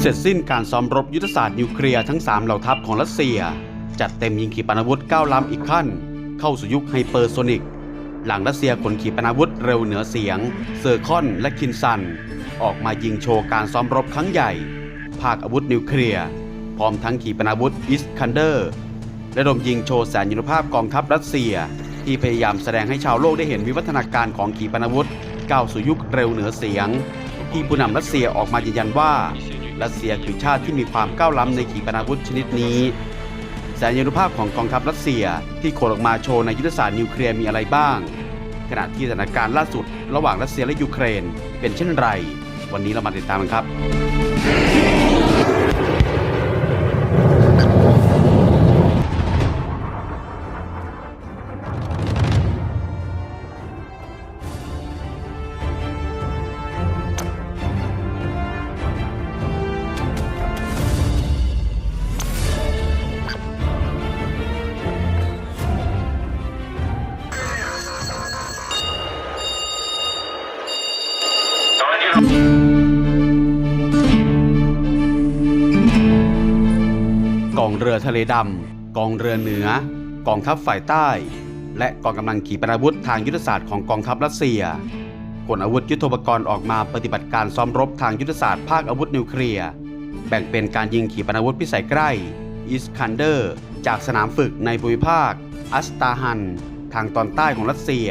เสร็จสิ้นการซ้อมรบยุทธศาสตร์นิวเคลียร์ทั้ง 3 เหล่าทัพของรัสเซีย จัดเต็มยิงขีปนาวุธก้าวล้ำอีกขั้น เข้าสู่ยุคไฮเปอร์โซนิก หลังรัสเซียขนขีปนาวุธเร็วเหนือเสียง เซอร์คอนและคินซัน ออกมายิงโชว์การซ้อมรบครั้งใหญ่ ภาคอาวุธนิวเคลียร์ พร้อมทั้งขีปนาวุธอิสคันเดอร์และดมยิงโชว์แสนยุทธภาพกองทัพรัสเซีย ที่พยายามแสดงให้ชาวโลกได้เห็นวิวัฒนาการของขีปนาวุธก้าวสู่ยุคเร็วเหนือเสียง ที่ผู้นำรัสเซียออกมายืนยันว่า รัสเซียคือชาติที่มีความก้าวล้ำในขีปนาวุธชนิดนี้แสนยานุภาพของกองทัพรัสเซียที่โขนออกมาโชว์ในยุทธศาสตร์นิวเคลียร์มีอะไรบ้าง ขณะที่สถานการณ์ล่าสุด ระหว่างรัสเซียและยูเครน เป็นเช่นไร วันนี้เรามาติดตามกันครับะเลดำ กองเรือเหนือ กองทัพฝ่ายใต้ และกองกำลังขีปนาวุธทางยุทธศาสตร์ของกองทัพรัสเซียขนอาวุธยุทโธปกรณ์ออกมาปฏิบัติการซ้อมรบทางยุทธศาสตร์ภาคอาวุธนิวเคลียร์ แบ่งเป็นการยิงขีปนาวุธพิสัยใกล้ อิสคันเดอร์ จากสนามฝึกในภูมิภาค อัสตาฮัน ทางตอนใต้ของรัสเซีย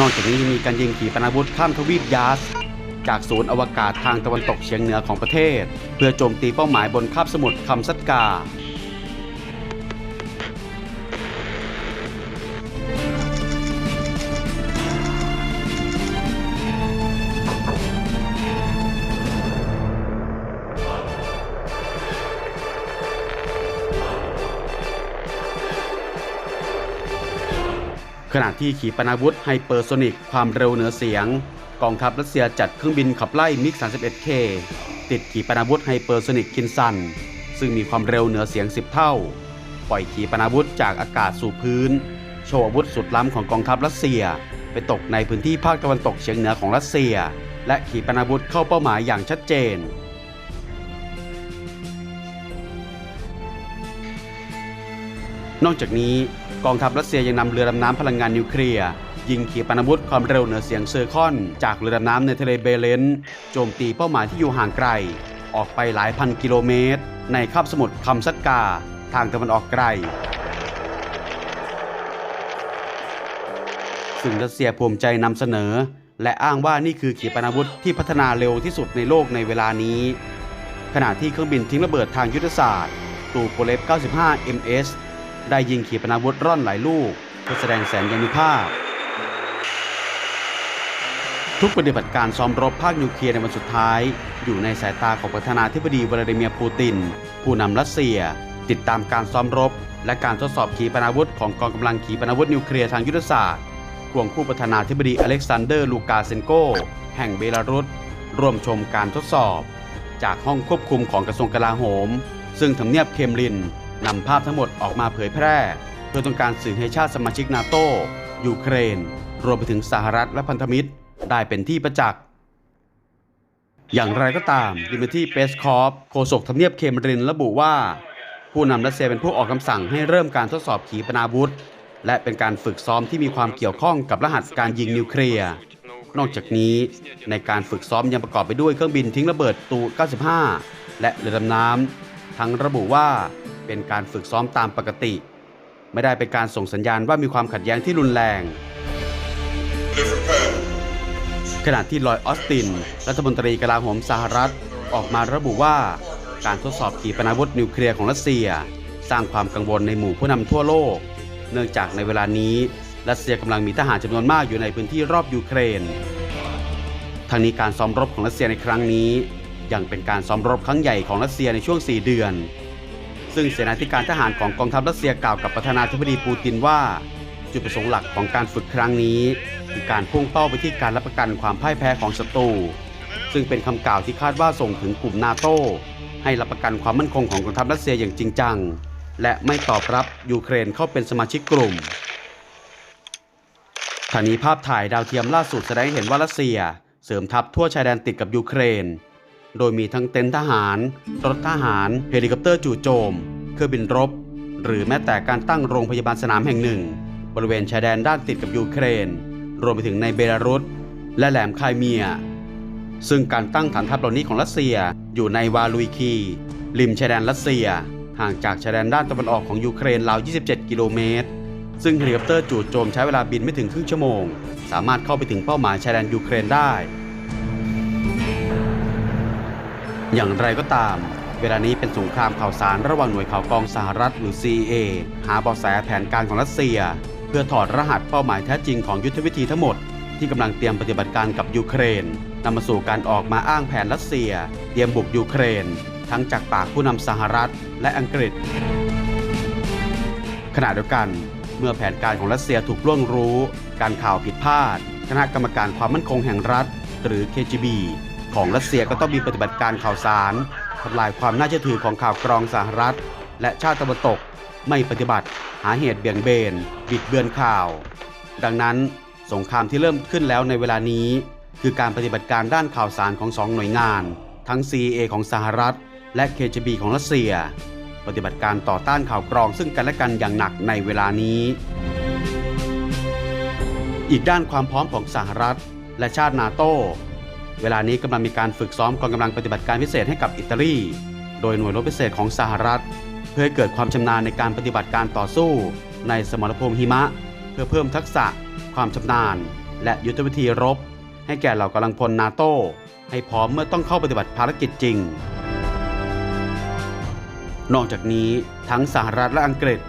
นอกจากนี้ยังมีการยิงขีปนาวุธข้ามทวีปยาส จากศูนย์อวกาศทางตะวันตกเฉียงเหนือของประเทศ เพื่อโจมตีเป้าหมายบนคาบสมุทรคัมซัตกา ขณะที่ขีปนาวุธไฮเปอร์โซนิกความเร็วเหนือเสียง กองทัพรัสเซียจัดเครื่องบินขับไล่มิก 31K ติดขีปนาวุธไฮเปอร์โซนิกคินซัน ซึ่งมีความเร็วเหนือเสียง 10 เท่า ปล่อยขีปนาวุธจากอากาศสู่พื้น โชว์อาวุธสุดล้ำของกองทัพรัสเซีย ไปตกในพื้นที่ภาคตะวันตกเฉียงเหนือของรัสเซีย และขีปนาวุธเข้าเป้าหมายอย่างชัดเจนนอกจากนี้ กองทัพรัสเซียยังนำเรือดำน้ำพลังงานนิวเคลียร์ยิงขีปนาวุธความเร็วเหนือเสียงเซอร์คอน จากเรือดำน้ำในทะเลเบเลนโจมตีเป้าหมายที่อยู่ห่างไกล ออกไปหลายพันกิโลเมตร ในคาบสมุทรคัมซัตกา ทางตะวันออกไกล ซึ่งรัสเซียภูมิใจนำเสนอ และอ้างว่านี่คือขีปนาวุธที่พัฒนาเร็วที่สุดในโลกในเวลานี้ ขณะที่เครื่องบินทิ้งระเบิดทางยุทธศาสตร์ตูโปเลฟ 95 MS ได้ยิงขีปนาวุธร่อนหลายลูกเพื่อแสดงแสนยานุภาพ ทุกปฏิบัติการซ้อมรบภาคนิวเคลียร์ในวันสุดท้าย อยู่ในสายตาของประธานาธิบดีวลาดิเมียร์ปูติน ผู้นำรัสเซีย ติดตามการซ้อมรบ และการทดสอบขีปนาวุธของกองกำลังขีปนาวุธนิวเคลียร์ทางยุทธศาสตร์ควงคู่ประธานาธิบดีอเล็กซานเดอร์ลูกาเซนโก แห่งเบลารุสร่วมชมการทดสอบ จากห้องควบคุมของกระทรวงกลาโหม ซึ่งทำเนียบเคมลิน นำภาพทั้งหมดออกมาเผยแพร่ เพื่อต้องการสื่อให้ชาติสมาชิกนาโตยูเครน รวมไปถึงสหรัฐและพันธมิตร ได้เป็นที่ประจักษ์อย่างไรก็ตามดิมิทรีเปสคอฟโฆษกทำเนียบเคมรินระบุว่า ผู้นำรัสเซียเป็นผู้ออกคำสั่งให้เริ่มการทดสอบขีปนาวุธ และเป็นการฝึกซ้อมที่มีความเกี่ยวข้องกับรหัสการยิงนิวเคลียร์นอกจากนี้ในการฝึกซ้อมยังประกอบไปด้วยเครื่องบินทิ้งระเบิดตู 95 และเรือดำน้ำทั้งระบุว่า เป็นการฝึกซ้อมตามปกติ ไม่ได้เป็นการส่งสัญญาณว่ามีความขัดแย้งที่รุนแรง ขณะที่ลอยออสติน รัฐมนตรีกลาโหมสหรัฐ ออกมาระบุว่า การทดสอบขีปนาวุธนิวเคลียร์ของรัสเซีย สร้างความกังวลในหมู่ผู้นำทั่วโลก เนื่องจากในเวลานี้รัสเซียกำลังมีทหารจำนวนมากอยู่ในพื้นที่รอบยูเครนทางนี้การซ้อมรบของรัสเซียในครั้งนี้ ยังเป็นการซ้อมรบครั้งใหญ่ของรัสเซียในช่วง 4 เดือน ซึ่งเสนาธิการทหารของกองทัพรัสเซียกล่าวกับประธานาธิบดีปูตินว่า จุดประสงค์หลักของการฝึกครั้งนี้คือการพุ่งเป้าไปที่การรับประกันความพ่ายแพ้ของศัตรูซึ่งเป็นคำกล่าวที่คาดว่าส่งถึงกลุ่มนาโตให้รับประกันความมั่นคงของกองทัพรัสเซียอย่างจริงจัง และไม่ตอบรับยูเครนเข้าเป็นสมาชิกกลุ่มทางนี้ภาพถ่ายดาวเทียมล่าสุดแสดงให้เห็นว่ารัสเซีย เสริมทัพทั่วชายแดนติดกับยูเครน โดยมีทั้งเต็นท์ทหาร รถทหาร เฮลิคอปเตอร์จู่โจม เครื่องบินรบ หรือแม้แต่การตั้งโรงพยาบาลสนามแห่งหนึ่ง บริเวณชายแดนด้านติดกับยูเครน รวมไปถึงในเบลารุสและแหลมไครเมีย ซึ่งการตั้งฐานทัพเหล่านี้ของรัสเซียอยู่ในวาลุยคี ริมชายแดนรัสเซีย ห่างจากชายแดนด้านตะวันออกของยูเครนราว 27 กิโลเมตร ซึ่งเฮลิคอปเตอร์จู่โจมใช้เวลาบินไม่ถึงครึ่งชั่วโมง สามารถเข้าไปถึงเป้าหมายชายแดนยูเครนได้ อย่างไรก็ตาม เวลานี้เป็นสงครามข่าวสารระหว่างหน่วยข่าวกรองสหรัฐหรือ CIA หาเบาะแสแผนการของรัสเซีย เพื่อถอดรหัสเป้าหมายแท้จริงของยุทธวิธีทั้งหมด ที่กำลังเตรียมปฏิบัติการกับยูเครนนำมาสู่การออกมาอ้างแผนรัสเซีย เตรียมบุกยูเครน ทั้งจากปากผู้นำสหรัฐและอังกฤษ ขณะเดียวกันเมื่อแผนการของรัสเซียถูกล่วงรู้ การข่าวผิดพลาด คณะกรรมการความมั่นคงแห่งรัฐ หรือ KGB ของรัสเซียก็ต้องมีปฏิบัติการข่าวสารทำลายความน่าเชื่อถือของข่าวกรองสหรัฐ และชาติตะวันตกไม่ปฏิบัติหาเหตุเบี่ยงเบน บิดเบือนข่าว ดังนั้นสงครามที่เริ่มขึ้นแล้วในเวลานี้ คือการปฏิบัติการด้านข่าวสารของสองหน่วยงาน ทั้ง CIA ของสหรัฐ และ KGB ของรัสเซีย ปฏิบัติการต่อต้านข่าวกรองซึ่งกันและกันอย่างหนักในเวลานี้ อีกด้านความพร้อมของสหรัฐ และชาตินาโต เวลานี้กำลังมีการฝึกซ้อมกองกำลังปฏิบัติการพิเศษให้กับอิตาลี โดยหน่วยรบพิเศษของสหรัฐ เพื่อให้เกิดความชำนาญในการปฏิบัติการต่อสู้ ในสมรภูมิหิมะ เพื่อเพิ่มทักษะ ความชำนาญ และยุทธวิธีรบ ให้แก่เหล่ากำลังพลนาโตให้พร้อมเมื่อต้องเข้าปฏิบัติภารกิจจริง นอกจากนี้ทั้งสหรัฐและอังกฤษ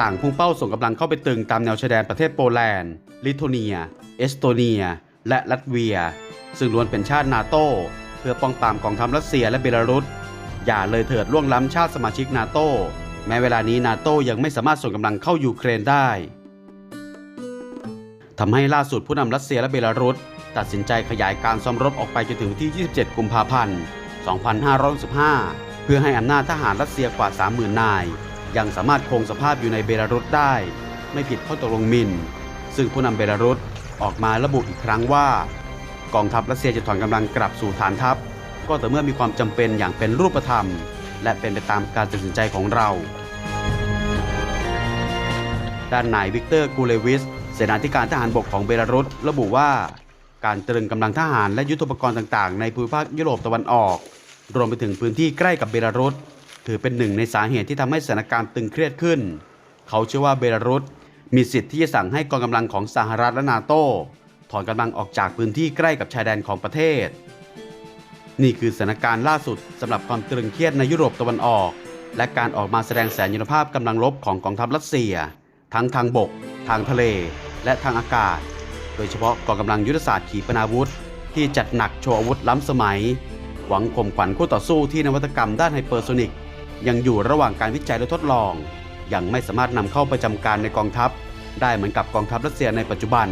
ต่างพุ่งเป้าส่งกำลังเข้าไปตึงตามแนวชายแดนประเทศโปแลนด์ ลิทัวเนีย เอสโตเนีย และลัตเวีย ซึ่งล้วนเป็นชาตินาโต้เพื่อป้องปรามกองทัพรัสเซียและเบลารุสอย่าเลยเถิดล่วงล้ำชาติสมาชิกนาโต้แม้เวลานี้นาโต้ยังไม่สามารถส่งกำลังเข้ายูเครนได้ทำให้ล่าสุดผู้นำรัสเซียและเบลารุสตัดสินใจขยายการซ้อมรบออกไปจนถึงที่ 27 กุมภาพันธ์ 2565 เพื่อให้อำนาจทหารรัสเซียกว่า 30,000 นาย ยังสามารถคงสภาพอยู่ในเบลารุสได้ ไม่ผิดข้อตกลงมิน ซึ่งผู้นำเบลารุสออกมาระบุอีกครั้งว่า กองทัพรัสเซียจะถอนกำลังกลับสู่ฐานทัพ ก็แต่เมื่อมีความจำเป็นอย่างเป็นรูปธรรม และเป็นไปตามการตัดสินใจของเรา ด้านนายวิกเตอร์กูเลวิสเสนาธิการทหารบกของเบลารุสระบุว่า การตรึงกำลังทหารและยุทธปกรณ์ต่าง ๆ ในภูมิภาคยุโรปตะวันออก รวมไปถึงพื้นที่ใกล้กับเบลารุสถือเป็นหนึ่งในสาเหตุที่ทำให้สถานการณ์ตึงเครียดขึ้น เขาเชื่อว่าเบลารุสมีสิทธิ์ที่จะสั่งให้กองกำลังของสหรัฐและนาโต ถอนกำลังออกจากพื้นที่ใกล้กับชายแดนของประเทศ นี่คือสถานการณ์ล่าสุดสำหรับความตรึงเครียดในยุโรปตะวันออก และการออกมาแสดงแสนยนภาพกำลังรบของกองทัพรัสเซีย ทั้งทางบก ทางทะเล และทางอากาศ โดยเฉพาะกองกำลังยุทธศาสตร์ขีปนาวุธ ที่จัดหนักโชว์อาวุธล้ำสมัย หวังข่มขวัญคู่ต่อสู้ที่นวัตกรรมด้านไฮเปอร์โซนิกยังอยู่ระหว่างการวิจัยและทดลอง ยังไม่สามารถนำเข้าประจำการในกองทัพ ได้เหมือนกับกองทัพรัสเซียในปัจจุบัน